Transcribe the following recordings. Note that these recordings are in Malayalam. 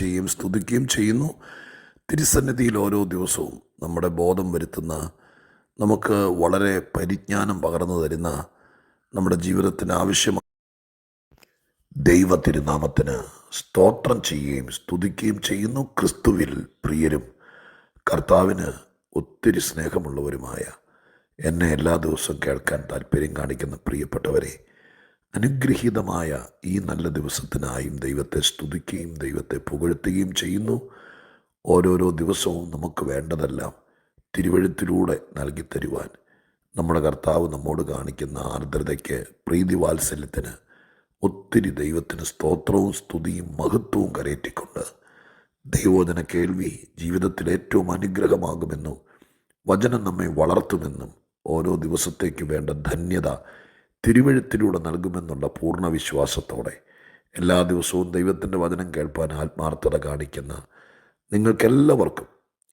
ചെയ്യുകയും സ്തുതിക്കുകയും ചെയ്യുന്നു. തിരുസന്നിധിയിൽ ഓരോ ദിവസവും നമ്മുടെ ബോധം വരുത്തുന്ന നമുക്ക് വളരെ പരിജ്ഞാനം പകർന്നു തരുന്ന നമ്മുടെ ജീവിതത്തിന് ആവശ്യമായ ദൈവ തിരുനാമത്തിന് സ്തോത്രം ചെയ്യുകയും സ്തുതിക്കുകയും ചെയ്യുന്നു. ക്രിസ്തുവിൽ പ്രിയരും കർത്താവിന് ഒത്തിരി സ്നേഹമുള്ളവരുമായ എന്നെ എല്ലാ ദിവസവും കേൾക്കാൻ താല്പര്യം കാണിക്കുന്ന പ്രിയപ്പെട്ടവരെ അനുഗ്രഹീതമായ ഈ നല്ല ദിവസത്തിനായും ദൈവത്തെ സ്തുതിക്കുകയും ദൈവത്തെ പുകഴ്ത്തുകയും ചെയ്യുന്നു. ഓരോരോ ദിവസവും നമുക്ക് വേണ്ടതെല്ലാം തിരുവഴുത്തിലൂടെ നൽകി തരുവാൻ നമ്മുടെ കർത്താവ് നമ്മോട് കാണിക്കുന്ന ആർദ്രതയ്ക്ക് പ്രീതി വാത്സല്യത്തിന് ഒത്തിരി ദൈവത്തിന് സ്തോത്രവും സ്തുതിയും മഹത്വവും കരയറ്റിക്കൊണ്ട് ദൈവോധന കേൾവി ജീവിതത്തിൽ ഏറ്റവും അനുഗ്രഹമാകുമെന്നും വചനം നമ്മെ വളർത്തുമെന്നും ഓരോ ദിവസത്തേക്ക് വേണ്ട ധന്യത തിരുവഴുത്തിലൂടെ നൽകുമെന്നുള്ള പൂർണ വിശ്വാസത്തോടെ എല്ലാ ദിവസവും ദൈവത്തിന്റെ വചനം കേൾപ്പാൻ ആത്മാർത്ഥത കാണിക്കുന്ന നിങ്ങൾക്കെല്ലാവർക്കും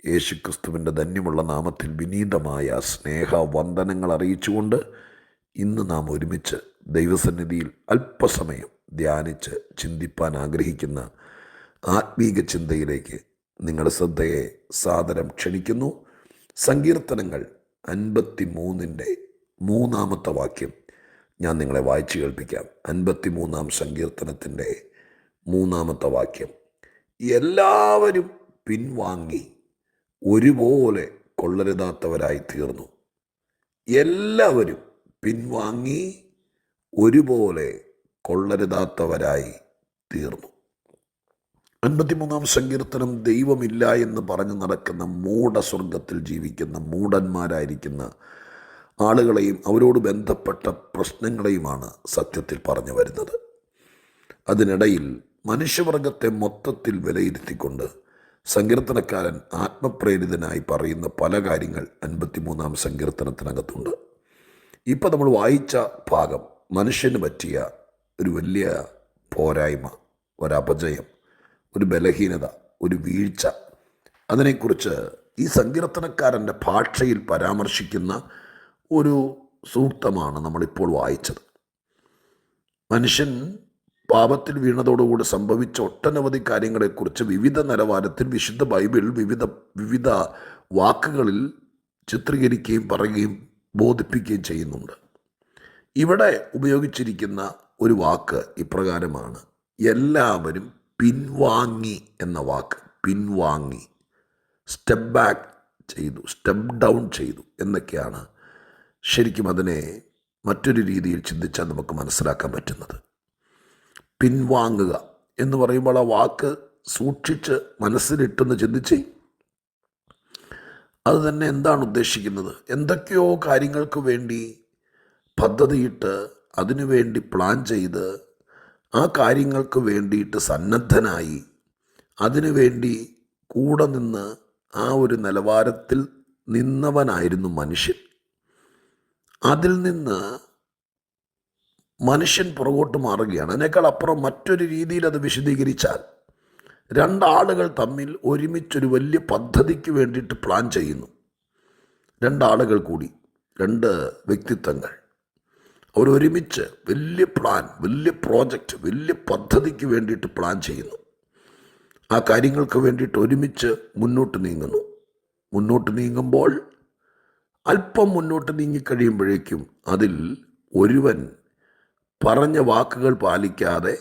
യേശു ക്രിസ്തുവിന്റെ ധന്യമുള്ള നാമത്തിൽ വിനീതമായ സ്നേഹ വന്ദനങ്ങൾ അറിയിച്ചുകൊണ്ട് ഇന്ന് നാം ഒരുമിച്ച് ദൈവസന്നിധിയിൽ അല്പസമയം ധ്യാനിച്ച് ചിന്തിപ്പാൻ ആഗ്രഹിക്കുന്ന ആത്മീക ചിന്തയിലേക്ക് നിങ്ങളുടെ ശ്രദ്ധയെ സാദരം ക്ഷണിക്കുന്നു. സങ്കീർത്തനങ്ങൾ അൻപത്തി മൂന്നിന്റെ മൂന്നാമത്തെ വാക്യം. ഞാൻ നിങ്ങളെ വായിച്ചു കേൾപ്പിക്കാം. അൻപത്തി മൂന്നാം സങ്കീർത്തനത്തിന്റെ മൂന്നാമത്തെ വാക്യം. എല്ലാവരും പിൻവാങ്ങി ഒരുപോലെ കൊള്ളരുതാത്തവരായി തീർന്നു. എല്ലാവരും പിൻവാങ്ങി ഒരുപോലെ കൊള്ളരുതാത്തവരായി തീർന്നു. അൻപത്തിമൂന്നാം സങ്കീർത്തനം ദൈവമില്ല എന്ന് പറഞ്ഞു നടക്കുന്ന മൂഢസ്വർഗത്തിൽ ജീവിക്കുന്ന മൂഢന്മാരായിരിക്കുന്ന ആളുകളെയും അവരോട് ബന്ധപ്പെട്ട പ്രശ്നങ്ങളെയുമാണ് സത്യത്തിൽ പറഞ്ഞു വരുന്നത്. അതിനിടയിൽ മനുഷ്യവർഗത്തെ മൊത്തത്തിൽ വിലയിരുത്തിക്കൊണ്ട് സങ്കീർത്തനക്കാരൻ ആത്മപ്രേരിതനായി പറയുന്ന പല കാര്യങ്ങൾ അൻപത്തിമൂന്നാം സങ്കീർത്തനത്തിനകത്തുണ്ട്. ഇപ്പം നമ്മൾ വായിച്ച ഭാഗം മനുഷ്യന് പറ്റിയ ഒരു വലിയ പോരായ്മ ഒരപജയം ഒരു ബലഹീനത ഒരു വീഴ്ച. അതിനെക്കുറിച്ച് ഈ സങ്കീർത്തനക്കാരന്റെ ഭാഷയിൽ പരാമർശിക്കുന്ന ഒരു സൂക്തമാണ് നമ്മളിപ്പോൾ വായിച്ചത്. മനുഷ്യൻ പാപത്തിൽ വീണതോടുകൂടി സംഭവിച്ച ഒട്ടനവധി കാര്യങ്ങളെക്കുറിച്ച് വിവിധ നിലവാരത്തിൽ വിശുദ്ധ ബൈബിൾ വിവിധ വിവിധ വാക്കുകളിൽ ചിത്രീകരിക്കുകയും പറയുകയും ബോധിപ്പിക്കുകയും ചെയ്യുന്നുണ്ട്. ഇവിടെ ഉപയോഗിച്ചിരിക്കുന്ന ഒരു വാക്ക് ഇപ്രകാരമാണ് എല്ലാവരും പിൻവാങ്ങി എന്ന വാക്ക്. പിൻവാങ്ങി. സ്റ്റെപ്പ് ബാക്ക് ചെയ്തു സ്റ്റെപ്പ് ഡൗൺ ചെയ്തു എന്നൊക്കെയാണ് ശരിക്കും അതിനെ മറ്റൊരു രീതിയിൽ ചിന്തിച്ചാൽ നമുക്ക് മനസ്സിലാക്കാൻ പറ്റുന്നത്. പിൻവാങ്ങുക എന്ന് പറയുമ്പോൾ ആ വാക്ക് സൂക്ഷിച്ച് മനസ്സിലിട്ടെന്ന് ചിന്തിച്ച് അത് തന്നെ എന്താണ് ഉദ്ദേശിക്കുന്നത്? എന്തൊക്കെയോ കാര്യങ്ങൾക്ക് വേണ്ടി പദ്ധതിയിട്ട് അതിനുവേണ്ടി പ്ലാൻ ചെയ്ത് ആ കാര്യങ്ങൾക്ക് വേണ്ടിയിട്ട് സന്നദ്ധനായി അതിനുവേണ്ടി കൂടെ നിന്ന് ആ ഒരു നിലവാരത്തിൽ നിന്നവനായിരുന്നു മനുഷ്യൻ. അതിൽ നിന്ന് മനുഷ്യൻ പുറകോട്ട് മാറുകയാണ്. അതിനേക്കാൾ അപ്പുറം മറ്റൊരു രീതിയിൽ അത് വിശദീകരിച്ചാൽ രണ്ടാളുകൾ തമ്മിൽ ഒരുമിച്ചൊരു വലിയ പദ്ധതിക്ക് വേണ്ടിയിട്ട് പ്ലാൻ ചെയ്യുന്നു. രണ്ടാളുകൾ കൂടി രണ്ട് വ്യക്തിത്വങ്ങൾ. അവരൊരുമിച്ച് വലിയ പ്ലാൻ വലിയ പ്രോജക്റ്റ് വലിയ പദ്ധതിക്ക് വേണ്ടിയിട്ട് പ്ലാൻ ചെയ്യുന്നു. ആ കാര്യങ്ങൾക്ക് വേണ്ടിയിട്ട് ഒരുമിച്ച് മുന്നോട്ട് നീങ്ങുന്നു. മുന്നോട്ട് നീങ്ങുമ്പോൾ അല്പം മുന്നോട്ട് നീങ്ങിക്കഴിയുമ്പോഴേക്കും അതിൽ ഒരുവൻ പറഞ്ഞ വാക്കുകൾ പാലിക്കാതെ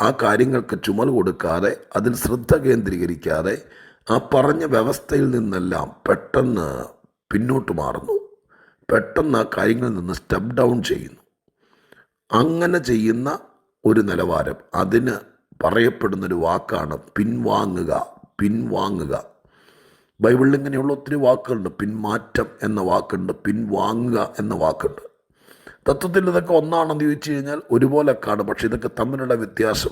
ആ കാര്യങ്ങൾക്ക് ചുമൽ കൊടുക്കാതെ അതിൽ ശ്രദ്ധ കേന്ദ്രീകരിക്കാതെ ആ പറഞ്ഞ വ്യവസ്ഥയിൽ നിന്നെല്ലാം പെട്ടെന്ന് പിന്നോട്ട് മാറുന്നു. പെട്ടെന്ന് ആ കാര്യങ്ങളിൽ നിന്ന് സ്റ്റെപ്പ് ഡൗൺ ചെയ്യുന്നു. അങ്ങനെ ചെയ്യുന്ന ഒരു നിലവാരം. അതിന് പറയപ്പെടുന്നൊരു വാക്കാണ് പിൻവാങ്ങുക പിൻവാങ്ങുക. ബൈബിളിൽ ഇങ്ങനെയുള്ള ഒത്തിരി വാക്കുകളുണ്ട്. പിന്മാറ്റം എന്ന വാക്കുണ്ട്. പിൻവാങ്ങുക എന്ന വാക്കുണ്ട്. തത്വത്തിൽ ഇതൊക്കെ ഒന്നാണെന്ന് ചോദിച്ചു കഴിഞ്ഞാൽ ഒരുപോലെ കാണും പക്ഷേ ഇതൊക്കെ തമ്മിലുള്ള വ്യത്യാസം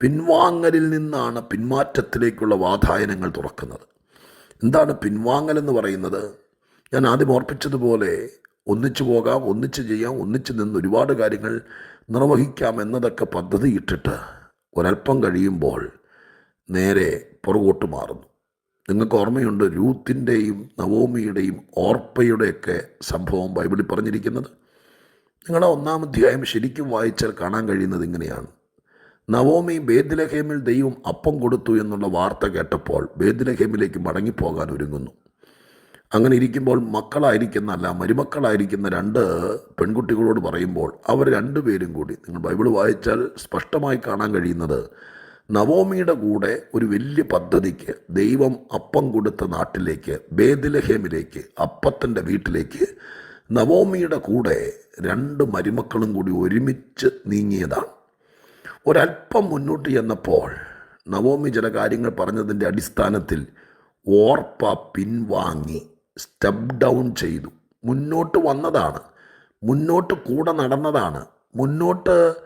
പിൻവാങ്ങലിൽ നിന്നാണ് പിന്മാറ്റത്തിലേക്കുള്ള വാതായനങ്ങൾ തുറക്കുന്നത്. എന്താണ് പിൻവാങ്ങൽ എന്ന് പറയുന്നത്? ഞാൻ ആദ്യം ഓർപ്പിച്ചതുപോലെ ഒന്നിച്ചു പോകാം ഒന്നിച്ച് ചെയ്യാം ഒന്നിച്ച് നിന്ന് ഒരുപാട് കാര്യങ്ങൾ നിർവഹിക്കാം എന്നതൊക്കെ പദ്ധതിയിട്ടിട്ട് ഒരല്പം കഴിയുമ്പോൾ നേരെ പുറകോട്ട് മാറുന്നു. നിങ്ങൾക്ക് ഓർമ്മയുണ്ട് രൂത്തിന്റെയും നവോമിയുടെയും ഓർപ്പയുടെയൊക്കെ സംഭവം ബൈബിളിൽ പറഞ്ഞിരിക്കുന്നത്? നിങ്ങളുടെ ഒന്നാം അധ്യായം ശരിക്കും വായിച്ചാൽ കാണാൻ കഴിയുന്നത് ഇങ്ങനെയാണ്. നവോമി ബേദ്ലഹേമിൽ ദൈവം അപ്പം കൊടുത്തു എന്നുള്ള വാർത്ത കേട്ടപ്പോൾ ബേദ്ലഹേമിലേക്ക് മടങ്ങിപ്പോകാൻ ഒരുങ്ങുന്നു. അങ്ങനെ ഇരിക്കുമ്പോൾ മക്കളായിരിക്കുന്ന അല്ല മരുമക്കളായിരിക്കുന്ന രണ്ട് പെൺകുട്ടികളോട് പറയുമ്പോൾ അവർ രണ്ടുപേരും കൂടി നിങ്ങൾ ബൈബിൾ വായിച്ചാൽ സ്പഷ്ടമായി കാണാൻ കഴിയുന്നത് നവോമിയുടെ കൂടെ ഒരു വലിയ പദ്ധതിക്ക് ദൈവം അപ്പം കൊടുത്ത നാട്ടിലേക്ക് ബേദിലഹേമിലേക്ക് അപ്പത്തിന്റെ വീട്ടിലേക്ക് നവോമിയുടെ കൂടെ രണ്ട് മരുമക്കളും കൂടി ഒരുമിച്ച് നീങ്ങിയതാണ്. ഒരല്പം മുന്നോട്ട് ചെന്നപ്പോൾ നവോമി ചില കാര്യങ്ങൾ പറഞ്ഞതിന്റെ അടിസ്ഥാനത്തിൽ ഓർപ്പ പിൻവാങ്ങി സ്റ്റെപ്പ് ഡൗൺ ചെയ്തു. മുന്നോട്ട് വന്നതാണ്. മുന്നോട്ട് കൂടെ നടന്നതാണ്. മുന്നോട്ട്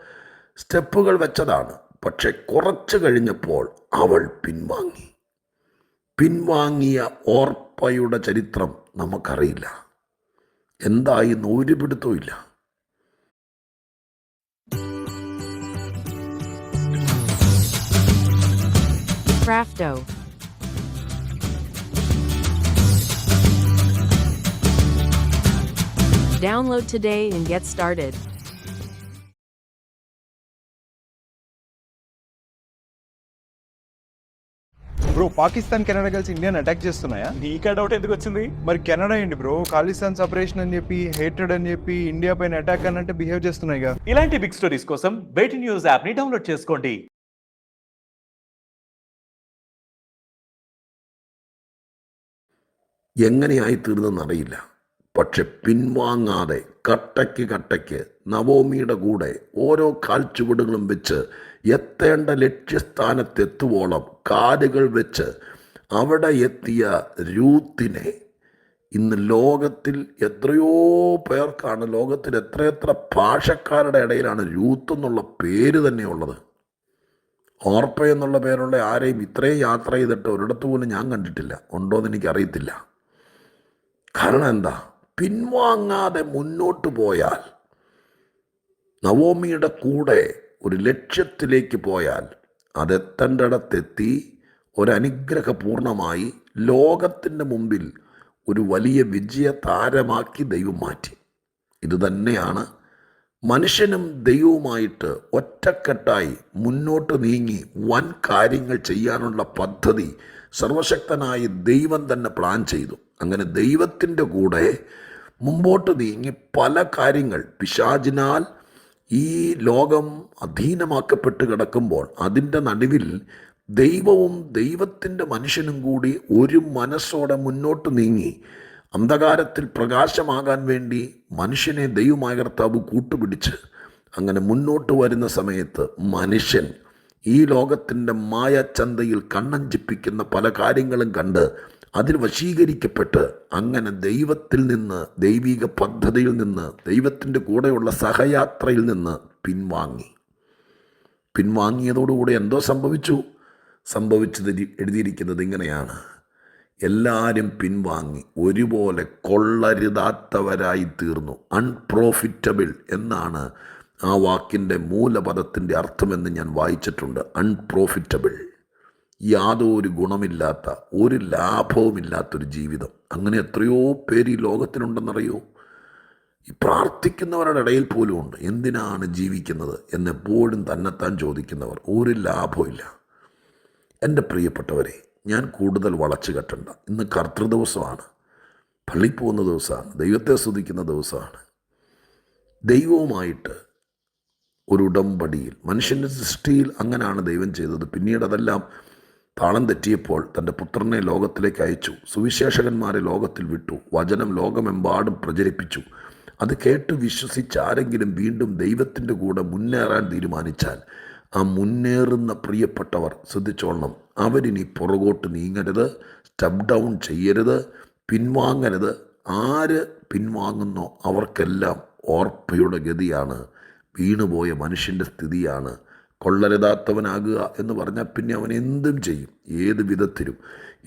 സ്റ്റെപ്പുകൾ വെച്ചതാണ്. പക്ഷെ കുറച്ചു കഴിഞ്ഞപ്പോൾ അവൾ പിൻവാങ്ങി പിൻവാങ്ങിയ ഓർപ്പയുടെ ചരിത്രം നമുക്കറിയില്ല എന്തായി ഒരു പിടുത്തവും Crafto. Download today and get started. Bro Pakistan Canada కలిసి ఇండియాని అటాక్ చేస్తున్నాయా నీకా డౌట్ ఎందుకు వచ్చింది మరి కెనడా ఏంటి బ్రో ఖాళీస్థాన్ సపరేషన్ అని చెప్పి హేటెడ్ అని చెప్పి ఇండియా పైన అటాక్ అన్నట్టు బిహేవ్ చేస్తున్నాయిగా ఇలాంటి బిగ్ స్టోరీస్ కోసం బయటి న్యూస్ యాప్ ని డౌన్లోడ్ చేసుకోండి എങ്ങനെയായി തീർന്നെന്നറിയില്ല പക്ഷെ പിൻവാങ്ങാതെ കട്ടയ്ക്ക് കട്ടയ്ക്ക് നവോമിയുടെ കൂടെ ഓരോ കാൽച്ചുവടുകളും വെച്ച് എത്തേണ്ട ലക്ഷ്യസ്ഥാനത്തെത്തുവോളം കാലുകൾ വെച്ച് അവിടെ എത്തിയ രൂത്തിനെ ഇന്ന് ലോകത്തിൽ എത്രയോ പേർക്കാണ് ലോകത്തിൽ എത്രയെത്ര ഭാഷക്കാരുടെ ഇടയിലാണ് രൂത്ത് എന്നുള്ള പേര് തന്നെയുള്ളത് ഓർപ്പ എന്നുള്ള പേരുള്ള ആരെയും ഇത്രയും യാത്ര ചെയ്തിട്ട് ഒരിടത്ത് പോലും ഞാൻ കണ്ടിട്ടില്ല. ഉണ്ടോ എന്ന് എനിക്കറിയത്തില്ല. കാരണം എന്താ? പിൻവാങ്ങാതെ മുന്നോട്ട് പോയാൽ നവോമിയുടെ കൂടെ ഒരു ലക്ഷ്യത്തിലേക്ക് പോയാൽ അതെത്തേണ്ടിടത്തെത്തി ഒരനുഗ്രഹപൂർണമായി ലോകത്തിന്റെ മുമ്പിൽ ഒരു വലിയ വിജയ താരമാക്കി ദൈവം മാറ്റി. ഇതുതന്നെയാണ് മനുഷ്യനും ദൈവവുമായിട്ട് ഒറ്റക്കെട്ടായി മുന്നോട്ട് നീങ്ങി വൻ കാര്യങ്ങൾ ചെയ്യാനുള്ള പദ്ധതി സർവശക്തനായ ദൈവം തന്നെ പ്ലാൻ ചെയ്തു. അങ്ങനെ ദൈവത്തിന്റെ കൂടെ മുമ്പോട്ട് നീങ്ങി പല കാര്യങ്ങൾ പിശാചിനാൽ ഈ ലോകം അധീനമാക്കപ്പെട്ട് കിടക്കുമ്പോൾ അതിന്റെ നടുവിൽ ദൈവവും ദൈവത്തിന്റെ മനുഷ്യനും കൂടി ഒരു മനസ്സോടെ മുന്നോട്ട് നീങ്ങി അന്ധകാരത്തിൽ പ്രകാശമാകാൻ വേണ്ടി മനുഷ്യനെ ദൈവമായ കർത്താവ് കൂട്ടുപിടിച്ച് അങ്ങനെ മുന്നോട്ട് വരുന്ന സമയത്ത് മനുഷ്യൻ ഈ ലോകത്തിന്റെ മായച്ചന്തയിൽ കണ്ണഞ്ചിപ്പിക്കുന്ന പല കാര്യങ്ങളും കണ്ട് അതിൽ വശീകരിക്കപ്പെട്ട് അങ്ങനെ ദൈവത്തിൽ നിന്ന് ദൈവിക പദ്ധതിയിൽ നിന്ന് ദൈവത്തിന്റെ കൂടെയുള്ള സഹയാത്രയിൽ നിന്ന് പിൻവാങ്ങി. പിൻവാങ്ങിയതോടുകൂടി എന്തോ സംഭവിച്ചു? സംഭവിച്ചത് എഴുതിയിരിക്കുന്നത് ഇങ്ങനെയാണ്. എല്ലാവരും പിൻവാങ്ങി ഒരുപോലെ കൊള്ളരുതാത്തവരായി തീർന്നു. അൺപ്രോഫിറ്റബിൾ എന്നാണ് ആ വാക്കിന്റെ മൂലപദത്തിന്റെ അർത്ഥമെന്ന് ഞാൻ വായിച്ചിട്ടുണ്ട്. അൺപ്രോഫിറ്റബിൾ യാതൊരു ഗുണമില്ലാത്ത ഒരു ലാഭവുമില്ലാത്തൊരു ജീവിതം. അങ്ങനെ എത്രയോ പേര് ഈ ലോകത്തിനുണ്ടെന്നറിയോ ഈ പ്രാർത്ഥിക്കുന്നവരുടെ ഇടയിൽ പോലും ഉണ്ട്. എന്തിനാണ് ജീവിക്കുന്നത് എന്നെപ്പോഴും തന്നെത്താൻ ചോദിക്കുന്നവർ ഒരു ലാഭമില്ല എന്റെ പ്രിയപ്പെട്ടവരെ ഞാൻ കൂടുതൽ വളച്ചു കെട്ടണ്ട. ഇന്ന് കർത്തൃദിവസമാണ് പള്ളിയിൽ പോകുന്ന ദിവസമാണ്. ദൈവത്തെ സ്തുതിക്കുന്ന ദിവസമാണ്. ദൈവവുമായിട്ട് ഒരു ഉടമ്പടിയിൽ മനുഷ്യന്റെ സൃഷ്ടിയിൽ അങ്ങനെയാണ് ദൈവം ചെയ്തത്. പിന്നീട് അതെല്ലാം താളം തെറ്റിയപ്പോൾ തന്റെ പുത്രനെ ലോകത്തിലേക്ക് അയച്ചു. സുവിശേഷകന്മാരെ ലോകത്തിൽ വിട്ടു. വചനം ലോകമെമ്പാടും പ്രചരിപ്പിച്ചു. അത് കേട്ട് വിശ്വസിച്ച് ആരെങ്കിലും വീണ്ടും ദൈവത്തിന്റെ കൂടെ മുന്നേറാൻ തീരുമാനിച്ചാൽ ആ മുന്നേറുന്ന പ്രിയപ്പെട്ടവർ ശ്രദ്ധിച്ചോളണം. അവരിനി പുറകോട്ട് നീങ്ങരുത് സ്റ്റെപ്പ് ഡൗൺ ചെയ്യരുത് പിൻവാങ്ങരുത്. ആര് പിൻവാങ്ങുന്നോ അവർക്കെല്ലാം ഓർപ്പയുടെ ഗതിയാണ്. വീണുപോയ മനുഷ്യന്റെ സ്ഥിതിയാണ്. കൊള്ളരുതാത്തവനാകുക എന്ന് പറഞ്ഞാൽ പിന്നെ അവൻ എന്തും ചെയ്യും. ഏത് വിധത്തിലും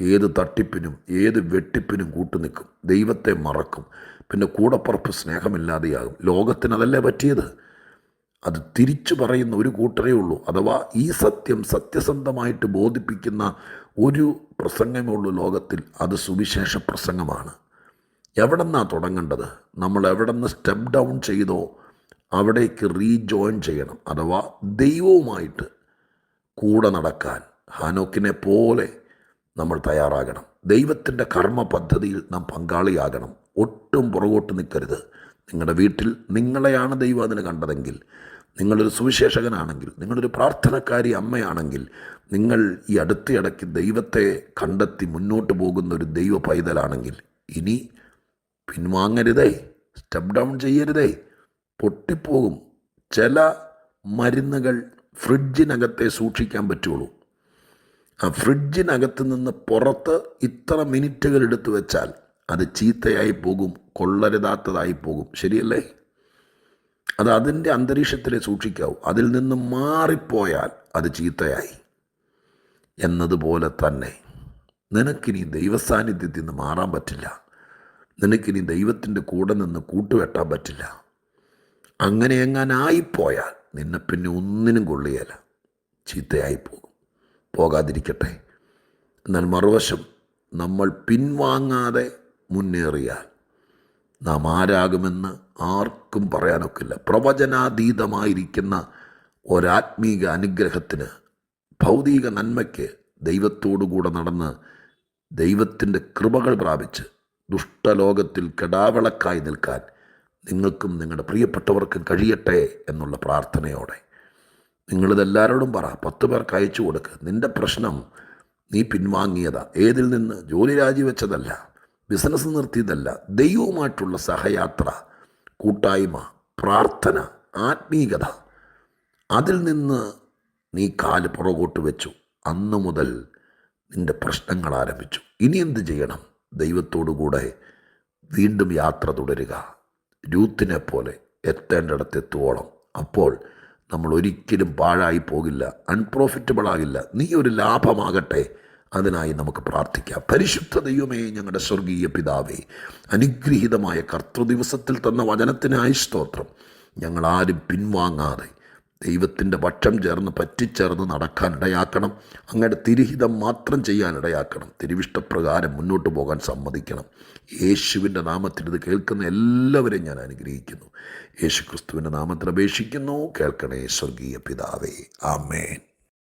ഏത് തട്ടിപ്പിനും ഏത് വെട്ടിപ്പിനും കൂട്ടുനിൽക്കും ദൈവത്തെ മറക്കും. പിന്നെ കൂടപ്പുറപ്പ് സ്നേഹമില്ലാതെയാകും. ലോകത്തിന് അതല്ലേ പറ്റിയത്? അത് തിരിച്ചു പറയുന്ന ഒരു കൂട്ടരേ ഉള്ളൂ. അഥവാ ഈ സത്യം സത്യസന്ധമായിട്ട് ബോധിപ്പിക്കുന്ന ഒരു പ്രസംഗമേ ഉള്ളൂ ലോകത്തിൽ. അത് സുവിശേഷ പ്രസംഗമാണ്. എവിടെ നിന്നാണ് തുടങ്ങേണ്ടത്? നമ്മൾ എവിടെ നിന്ന് സ്റ്റെപ്പ് ഡൗൺ ചെയ്തോ? അവിടേക്ക് റീജോയിൻ ചെയ്യണം. അഥവാ ദൈവവുമായിട്ട് കൂടെ നടക്കാൻ ഹാനോക്കിനെ പോലെ നമ്മൾ തയ്യാറാകണം. ദൈവത്തിന്റെ കർമ്മ പദ്ധതിയിൽ നാം പങ്കാളിയാകണം. ഒട്ടും പുറകോട്ട് നിൽക്കരുത്. നിങ്ങളുടെ വീട്ടിൽ നിങ്ങളെയാണ് ദൈവം അതിന് കണ്ടതെങ്കിൽ നിങ്ങളൊരു സുവിശേഷകനാണെങ്കിൽ നിങ്ങളൊരു പ്രാർത്ഥനക്കാരി അമ്മയാണെങ്കിൽ നിങ്ങൾ ഈ അടുത്തിടയ്ക്ക് ദൈവത്തെ കണ്ടെത്തി മുന്നോട്ട് പോകുന്ന ഒരു ദൈവ പൈതലാണെങ്കിൽ ഇനി പിൻവാങ്ങരുതേ സ്റ്റെപ്പ് ഡൗൺ ചെയ്യരുതേ. പൊട്ടിപ്പോകും. ചില മരുന്നുകൾ ഫ്രിഡ്ജിനകത്തെ സൂക്ഷിക്കാൻ പറ്റുള്ളൂ. ആ ഫ്രിഡ്ജിനകത്ത് നിന്ന് പുറത്ത് ഇത്ര മിനിറ്റുകൾ എടുത്തു വെച്ചാൽ അത് ചീത്തയായി പോകും കൊള്ളരുതാത്തതായി പോകും. ശരിയല്ലേ? അത് അതിന്റെ അന്തരീക്ഷത്തിലെ സൂക്ഷിക്കാവൂ. അതിൽ നിന്ന് മാറിപ്പോയാൽ അത് ചീത്തയായി. എന്നതുപോലെ തന്നെ നിനക്കിനി ദൈവസാന്നിധ്യത്തിൽ നിന്ന് മാറാൻ പറ്റില്ല. നിനക്കിനി ദൈവത്തിന്റെ കൂടെ നിന്ന് കൂട്ടുവെട്ടാൻ പറ്റില്ല. അങ്ങനെ എങ്ങാനായിപ്പോയാൽ നിന്നെ പിന്നെ ഒന്നിനും കൊള്ളിയല്ല ചീത്തയായി പോകും. പോകാതിരിക്കട്ടെ. എന്നാൽ മറുവശം നമ്മൾ പിൻവാങ്ങാതെ മുന്നേറിയാൽ നാം ആരാകുമെന്ന് ആർക്കും പറയാനൊക്കില്ല. പ്രവചനാതീതമായിരിക്കുന്ന ഒരാത്മീക അനുഗ്രഹത്തിന് ഭൗതിക നന്മയ്ക്ക് ദൈവത്തോടുകൂടെ നടന്ന് ദൈവത്തിന്റെ കൃപകൾ പ്രാപിച്ച് ദുഷ്ടലോകത്തിൽ കെടാവിളക്കായി നിൽക്കാൻ നിങ്ങൾക്കും നിങ്ങളുടെ പ്രിയപ്പെട്ടവർക്കും കഴിയട്ടെ എന്നുള്ള പ്രാർത്ഥനയോടെ. നിങ്ങളിതെല്ലാവരോടും പറ പത്ത് പേർക്ക് അയച്ചു കൊടുക്ക്. നിന്റെ പ്രശ്നം നീ പിൻവാങ്ങിയതാ. ഏതിൽ നിന്ന്? ജോലി രാജിവെച്ചതല്ല ബിസിനസ് നിർത്തിയതല്ല. ദൈവവുമായിട്ടുള്ള സഹയാത്ര കൂട്ടായ്മ പ്രാർത്ഥന ആത്മീകത അതിൽ നിന്ന് നീ കാൽ പുറകോട്ട് വെച്ചു. അന്ന് മുതൽ നിന്റെ പ്രശ്നങ്ങൾ ആരംഭിച്ചു. ഇനി എന്ത് ചെയ്യണം? ദൈവത്തോടുകൂടെ വീണ്ടും യാത്ര തുടരുക. രൂത്തിനെ പോലെ എത്തേണ്ടിടത്ത് എത്തുവോളം അപ്പോൾ നമ്മൾ ഒരിക്കലും പാഴായി പോകില്ല അൺപ്രോഫിറ്റബിൾ ആകില്ല. നീ ഒരു ലാഭമാകട്ടെ അതിനായി നമുക്ക് പ്രാർത്ഥിക്കാം. പരിശുദ്ധ ദൈവമേ ഞങ്ങളുടെ സ്വർഗീയ പിതാവേ അനുഗ്രഹീതമായ കർത്തൃദിവസത്തിൽ തന്ന വചനത്തിനായി സ്തോത്രം. ഞങ്ങൾ ആരും പിൻവാങ്ങാതെ ദൈവത്തിന്റെ പക്ഷം ചേർന്ന് പറ്റിച്ചേർന്ന് നടക്കാനിടയാക്കണം അങ്ങയുടെ തിരുഹിതം മാത്രം ചെയ്യാനിടയാക്കണം തിരുവിഷ്ടപ്രകാരം മുന്നോട്ട് പോകാൻ സമ്മതിക്കണം. യേശുവിന്റെ നാമത്തിൽ ഇത് കേൾക്കുന്ന എല്ലാവരെയും ഞാൻ അനുഗ്രഹിക്കുന്നു. യേശു ക്രിസ്തുവിന്റെ നാമത്തിൽ അപേക്ഷിക്കുന്നു. കേൾക്കണേ സ്വർഗീയ പിതാവേ. ആമേൻ.